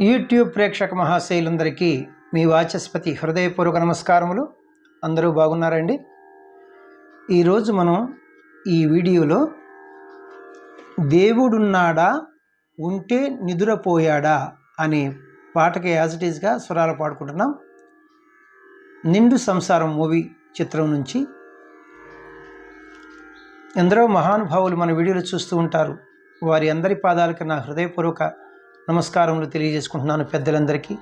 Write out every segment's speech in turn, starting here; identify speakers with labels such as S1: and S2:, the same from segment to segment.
S1: YouTube ప్రేక్షక మహాశైలందరికీ మీ వాచస్పతి హృదయపూర్వక నమస్కారములు. అందరూ బాగున్నారండి? ఈరోజు మనం ఈ వీడియోలో దేవుడున్నాడా ఉంటే నిదురపోయాడా అనే పాటకి యాజ్ ఇట్ ఈజ్గా స్వరాలు పాడుకుంటున్నాం. నిండు సంసారం మూవీ చిత్రం నుంచి. ఎందరో మహానుభావులు మన వీడియోలు చూస్తూ ఉంటారు. వారి అందరి పాదాలకి నా హృదయపూర్వక నమస్కారములు తెలియజేసుకుంటున్నాను పెద్దలందరికీ.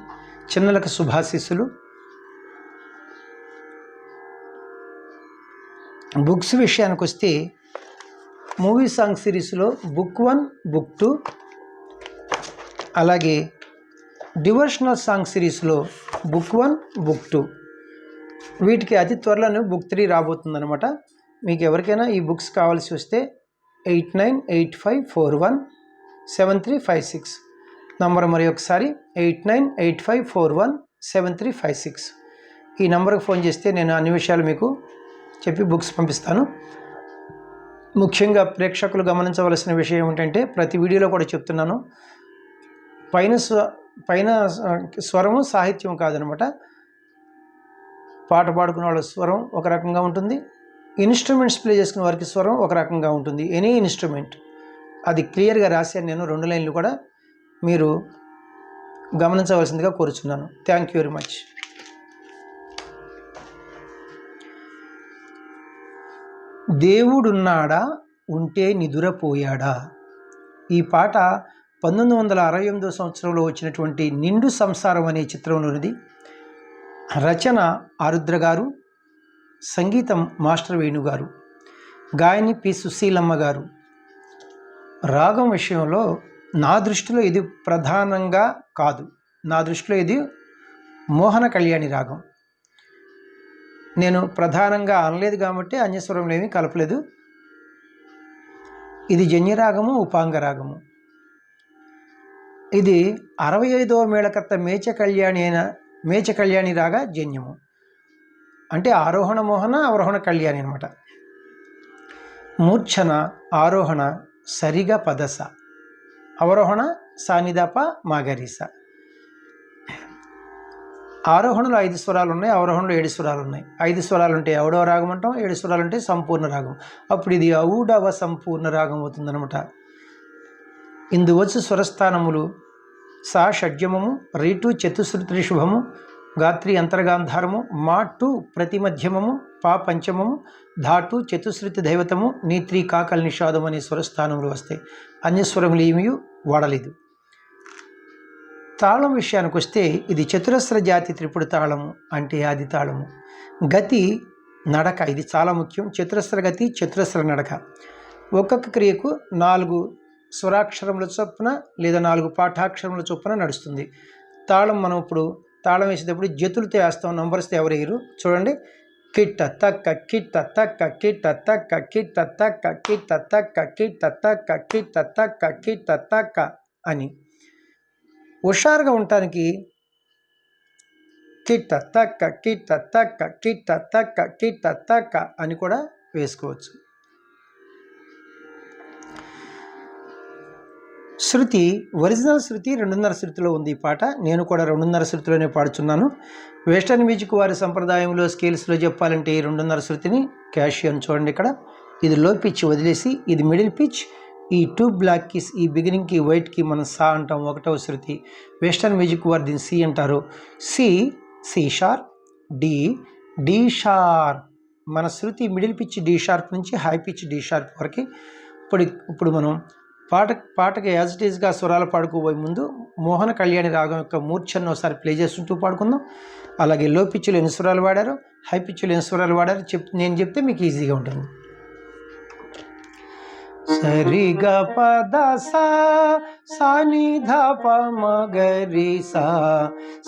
S1: చిన్నలకు శుభాశీస్సులు. బుక్స్ విషయానికి వస్తే మూవీ సాంగ్ సిరీస్లో బుక్ వన్ బుక్ టూ అలాగే డివోషనల్ సాంగ్ సిరీస్లో బుక్ వన్ బుక్ టూ. వీటికి అతి త్వరలోనే బుక్ త్రీ రాబోతుందన్నమాట. మీకు ఎవరికైనా ఈ బుక్స్ కావాల్సి వస్తే eight nine eight five four one seven three five six. Number మరి ఒకసారి eight nine eight five four one seven three five six. ఈ నంబర్కి ఫోన్ చేస్తే నేను అన్ని విషయాలు మీకు చెప్పి బుక్స్ పంపిస్తాను. ముఖ్యంగా ప్రేక్షకులు గమనించవలసిన విషయం ఏమిటంటే ప్రతి వీడియోలో కూడా చెప్తున్నాను. పైన స్వ పైన స్వరము సాహిత్యం కాదనమాట. పాట పాడుకునే వాళ్ళ స్వరం ఒక రకంగా ఉంటుంది. ఇన్స్ట్రుమెంట్స్ ప్లే చేసుకునే వారికి స్వరం ఒక రకంగా ఉంటుంది. Any instrument. అది క్లియర్గా రాశాను నేను రెండు లైన్లు కూడా మీరు గమనించవలసిందిగా కోరుచున్నాను. థ్యాంక్ యూ వెరీ మచ్ దేవుడున్నాడా? ఉంటే నిదురపోయాడా? ఈ పాట పంతొమ్మిది వందల అరవై ఎనిమిదో సంవత్సరంలో వచ్చినటువంటి నిండు సంసారం అనే చిత్రంలోనిది. రచన ఆరుద్ర గారు సంగీతం మాస్టర్ వేణు గారు గాయని పి సుశీలమ్మ గారు. రాగం విషయంలో నా దృష్టిలో ఇది ప్రధానంగా కాదు. నా దృష్టిలో ఇది మోహన కళ్యాణి రాగం. నేను ప్రధానంగా అనలేదు కాబట్టి అన్యస్వరంలో ఏమీ కలపలేదు. ఇది జన్యరాగము ఉపాంగ రాగము. ఇది అరవై ఐదవ మేళకర్త మేచ కళ్యాణి అయిన మేచ కళ్యాణి రాగా జన్యము. అంటే ఆరోహణ మోహన అవరోహణ కళ్యాణి అనమాట మూర్ఛన ఆరోహణ సరిగా పదస. అవరోహణ సానిదాప మాగరీస. ఆరోహణలో ఐదు స్వరాలు ఉన్నాయి అవరోహణలో ఏడు స్వరాలు ఉన్నాయి. ఐదు స్వరాలు ఉంటే ఔడవ రాగం అంటాం ఏడు స్వరాలు ఉంటే సంపూర్ణ రాగం. అప్పుడు ఇది ఔడవ సంపూర్ణ రాగం అవుతుందన్నమాట. ఇందువచ్చు స్వరస్థానములు సా షడ్జమము రీటు చతుశ్రుతి శుభము గాత్రి అంతర్గాంధారము మాటు ప్రతిమధ్యమము పా పంచమము ధాటు చతుశ్రుతి దైవతము నీత్రి కాకల్ నిషాదం అనే స్వరస్థానములు వస్తాయి అన్యస్వరములు ఏమీ వాడలేదు. తాళం విషయానికి వస్తే ఇది చతురస్ర జాతి త్రిపుడు తాళము అంటే ఆది తాళము. గతి నడక ఇది చాలా ముఖ్యం. చతురస్ర గతి చతురస్ర నడక. ఒక్కొక్క క్రియకు నాలుగు స్వరాక్షరముల చొప్పున లేదా నాలుగు పాఠాక్షరముల చొప్పున నడుస్తుంది. తాళం మనం ఇప్పుడు తాళం వేసేటప్పుడు జతులతో వేస్తాం నంబర్స్తో ఎవరు వేయరు చూడండి కిట్ తక్క కిట్ తక్క కిట్ తక్క కిట్ తక్క కిట్ తక్క కిట్ తక్క కిట్ తక్క కిట్ తక్క అని హుషారుగా ఉండటానికి కిట్ తక్క కిట్ తక్క కిట్ తక్క కిట్ తక్క అని కూడా వేసుకోవచ్చు శృతి ఒరిజినల్ శృతి రెండున్నర శృతిలో ఉంది ఈ పాట. నేను కూడా రెండున్నర శృతిలోనే పాడుచున్నాను. వెస్టర్న్ మ్యూజిక్ వారి సంప్రదాయంలో స్కేల్స్లో చెప్పాలంటే ఈ రెండున్నర శృతిని క్యాషియన్ చూడండి ఇక్కడ. ఇది లో పిచ్ వదిలేసి ఇది మిడిల్ పిచ్. ఈ టూ బ్లాక్ కిస్ ఈ బిగినింగ్కి వైట్కి మనం సా అంటాం ఒకటవ శృతి. వెస్టర్న్ మ్యూజిక్ వారు దీన్ని సి అంటారు. C C sharp D D sharp. మన శృతి మిడిల్ పిచ్ డి షార్ప్ నుంచి హై పిచ్ డి షార్ప్ వరకు. ఇప్పుడు ఇప్పుడు మనం పాట పాటకి యాజ్ ఇట్ ఈస్గా స్వరాలు పాడుకోబోయే ముందు మోహన కళ్యాణి రాగం యొక్క మూర్ఛను ఒకసారి ప్లే చేస్తుంటూ పాడుకుందాం. అలాగే లో పిచ్చులు ఎన్ని స్వరాలు వాడారు? హై పిచ్చులు ఎన్ని స్వరాలు వాడారు? చెప్ నేను చెప్తే మీకు ఈజీగా ఉంటుంది. సరిగ పద సా సాని ధ సా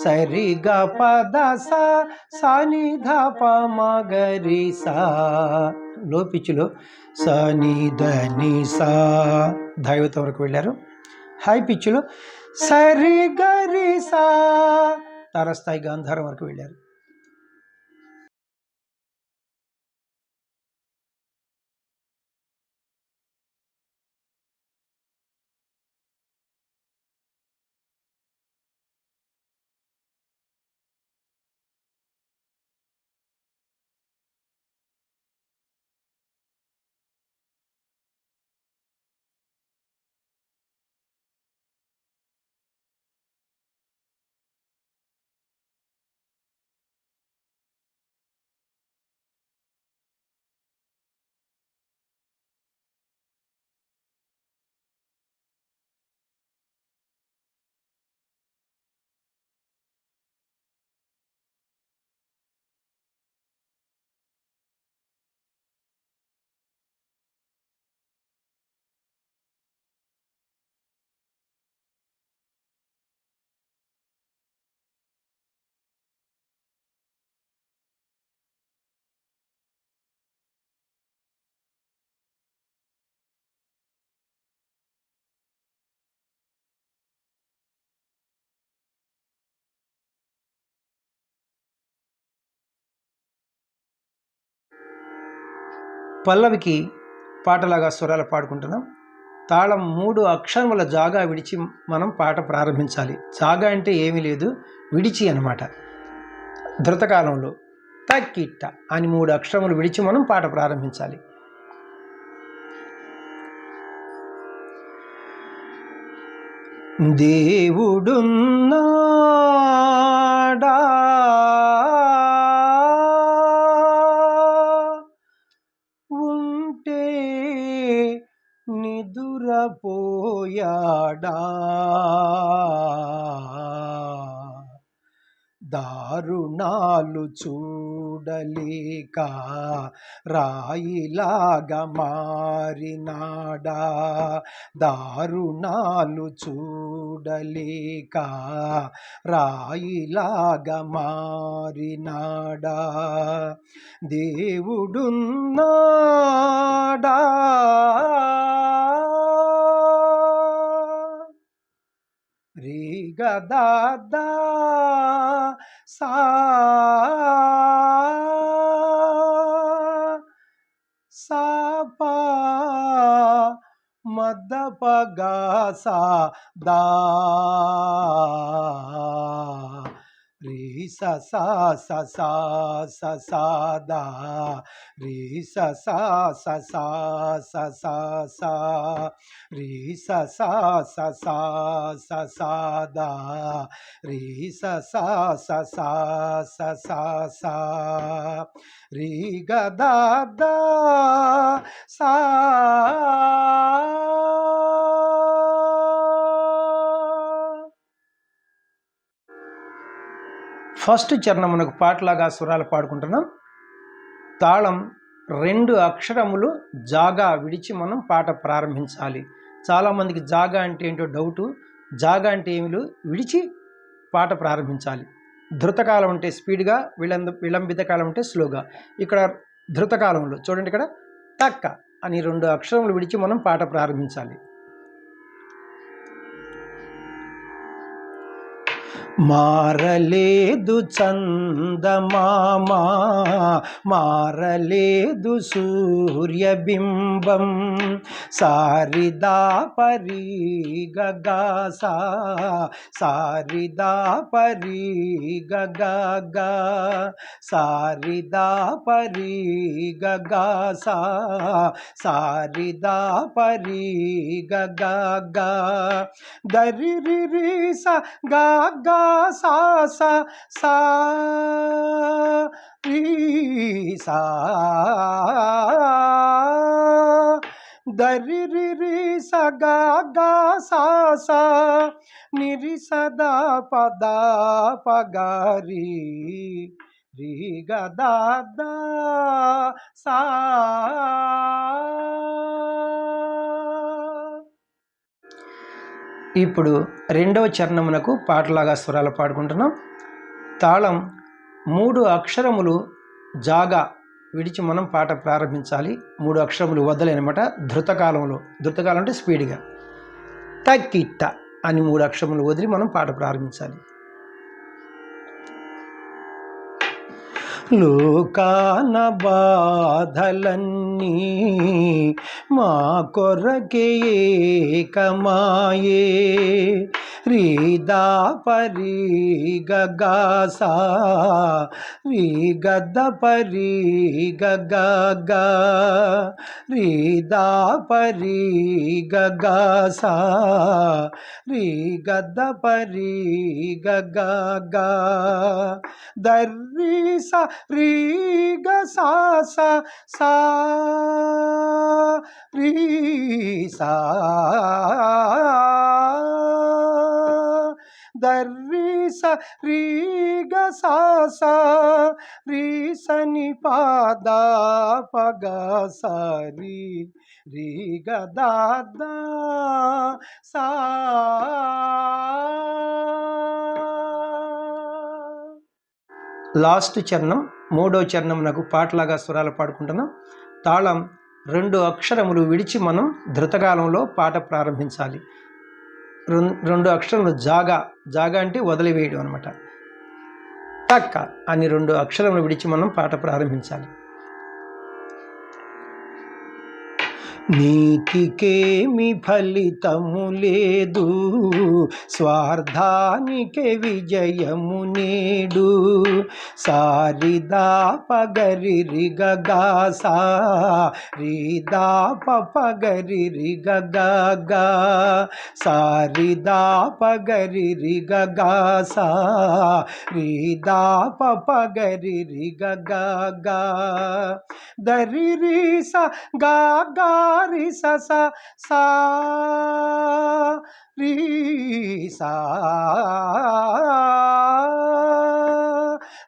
S1: సరిగ పద సా సాని ధ సా లో పిచ్చులో సని ధని సా దైవత వరకు వెళ్ళారు. హై పిచ్చులో సరి గరి సా తారస్థాయి గాంధారం వరకు వెళ్ళారు. పల్లవికి పాటలాగా స్వరాలు పాడుకుంటున్నాం. తాళం మూడు అక్షరముల జాగా విడిచి మనం పాట ప్రారంభించాలి. జాగా అంటే ఏమీ లేదు విడిచి అనమాట ధృతకాలంలో తక్కిట్ట అని మూడు అక్షరములు విడిచి మనం పాట ప్రారంభించాలి. దేవుడున్నాడా? పాలు చూడలేక రాయిలాగా మారినాడా? దారుణాలు చూడలేక రాయిలాగా మారినాడా? దేవుడున్నాడా? రీగదా సా మద్ద పగా sa sa sa sa sa sa da re sa sa sa sa sa sa sa re sa sa sa sa sa sa da re sa sa sa sa sa sa sa re ga da da sa first చరణమునకు మనకు పాటలాగా స్వరాలు పాడుకుంటున్నాం. తాళం రెండు అక్షరములు జాగా విడిచి మనం పాట ప్రారంభించాలి. చాలామందికి జాగా అంటే ఏంటో డౌటు. జాగా అంటే ఏమిలు విడిచి పాట ప్రారంభించాలి. ధృతకాలం అంటే స్పీడ్గా విలంబ విలంబిత కాలం అంటే స్లోగా. ఇక్కడ ధృతకాలంలో చూడండి ఇక్కడ తక్క అని రెండు అక్షరములు విడిచి మనం పాట ప్రారంభించాలి. మారలేదు చందమామా మారలేదు సూర్యబింబం. సారిదా పరి గగాసా సారిదా పరి గగా సారిదా పరి గగాసా సారిదా పరి గగా దరి రి రి స గా sa sa sa ri sa da ri ri ri sa ga ga sa sa ni ri sa da pa da pa ga ri ri ga da da sa ఇప్పుడు రెండవ చరణమునకు పాటలాగా స్వరాలు పాడుకుంటున్నాం. తాళం మూడు అక్షరములు జాగా విడిచి మనం పాట ప్రారంభించాలి. మూడు అక్షరములు వదలనమాట. ధృతకాలంలో. ధృతకాలం అంటే స్పీడ్గా. తక్కిట్ట అని మూడు అక్షరములు వదిలి మనం పాట ప్రారంభించాలి. లోకాన బాధలన్నీ మా కొరకే కమాయే రీదా పరి గగాసా రీ గద్ద పరి గగా రీదా పరి గగాసా రీ గద్ద పరి గగా దర్రీసా రీ గ సా సా సా రీ సా దర్రి స రీ గ సా సా రీ సని పాదా పగ సా రీ రీ గ దా సా లాస్ట్ చరణం మూడో చరణం నాకు పాటలాగా స్వరాలు పాడుకుంటున్నాం. తాళం రెండు అక్షరములు విడిచి మనం ధృతకాలంలో పాట ప్రారంభించాలి. రెండు అక్షరములు జాగా జాగా అంటే వదిలివేయడం అనమాట టక్క అని రెండు అక్షరములు విడిచి మనం పాట ప్రారంభించాలి. నీతికేమి ఫలితము లేదు స్వార్థానికే విజయము నేడు. సారిదా పగరి రిగగా సారిదా పగరి రిగగా సారిదా పగరి రిగగా సారిదా పగరి రిగగా దరి రి స గా రి స సా రి సా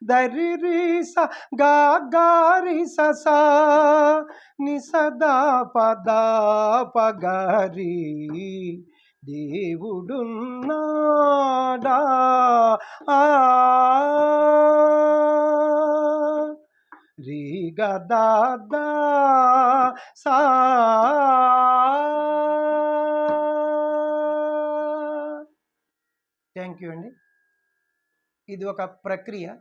S1: దరి రి స గా గా రి స సా ని సదా పదా పగరి దేవుడున్నాడా? ఆ రి గదా దా సా థ్యాంక్ యూ అండి. ఇది ఒక ప్రక్రియ.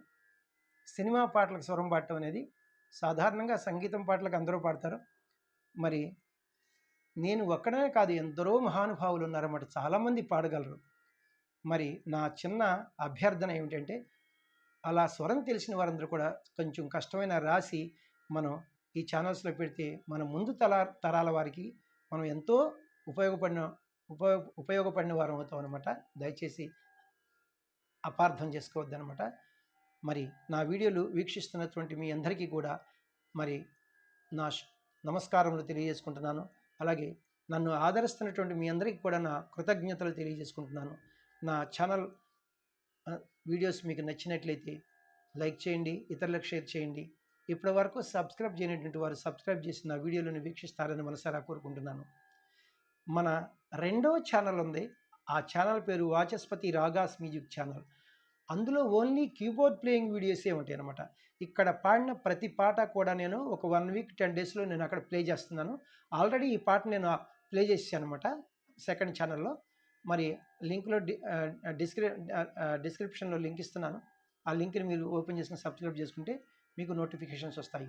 S1: సినిమా పాటలకు స్వరం పాడటం అనేది సాధారణంగా సంగీతం పాటలకు అందరూ పాడతారు. మరి నేను ఒక్కడనే కాదు ఎందరో మహానుభావులు ఉన్నారన్నమాట. చాలామంది పాడగలరు. మరి నా చిన్న అభ్యర్థన ఏమిటంటే అలా స్వరం తెలిసిన వారందరూ కూడా కొంచెం కష్టమైన రాసి మనం ఈ ఛానల్స్లో పెడితే మన ముందు తల తరాల వారికి మనం ఎంతో ఉపయోగపడిన ఉపయోగ ఉపయోగపడిన వారం అవుతాం అనమాట దయచేసి అపార్థం చేసుకోవద్దు అనమాట మరి నా వీడియోలు వీక్షిస్తున్నటువంటి మీ అందరికీ కూడా మరి నా నమస్కారములు తెలియజేసుకుంటున్నాను. అలాగే నన్ను ఆదరిస్తున్నటువంటి మీ అందరికీ కూడా నా కృతజ్ఞతలు తెలియజేసుకుంటున్నాను. నా ఛానల్ వీడియోస్ మీకు నచ్చినట్లయితే లైక్ చేయండి ఇతరులకు షేర్ చేయండి. ఇప్పటి వరకు సబ్స్క్రైబ్ చేయనటువంటి వారు సబ్స్క్రైబ్ చేసి నా వీడియోలను వీక్షిస్తారని మనసారా కోరుకుంటున్నాను. మన రెండవ ఛానల్ ఉంది. ఆ ఛానల్ పేరు వాచస్పతి రాగాస్ మ్యూజిక్ ఛానల్. అందులో ఓన్లీ కీబోర్డ్ ప్లేయింగ్ వీడియోసే ఉంటాయి అనమాట ఇక్కడ పాడిన ప్రతి పాట కూడా నేను ఒక వన్ వీక్ టెన్ డేస్లో నేను అక్కడ ప్లే చేస్తున్నాను. ఆల్రెడీ ఈ పాట నేను ప్లే చేసాను అనమాట సెకండ్ ఛానల్లో. మరి లింక్లో డి డిస్క్రి డిస్క్రిప్షన్లో లింక్ ఇస్తున్నాను. ఆ లింక్ని మీరు ఓపెన్ చేసుకుని సబ్స్క్రైబ్ చేసుకుంటే మీకు నోటిఫికేషన్స్ వస్తాయి.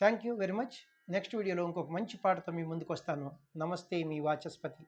S1: Thank you very much next వీడియోలో ఇంకొక మంచి పాటతో మీ ముందుకు వస్తాను నమస్తే మీ వాచస్పతి.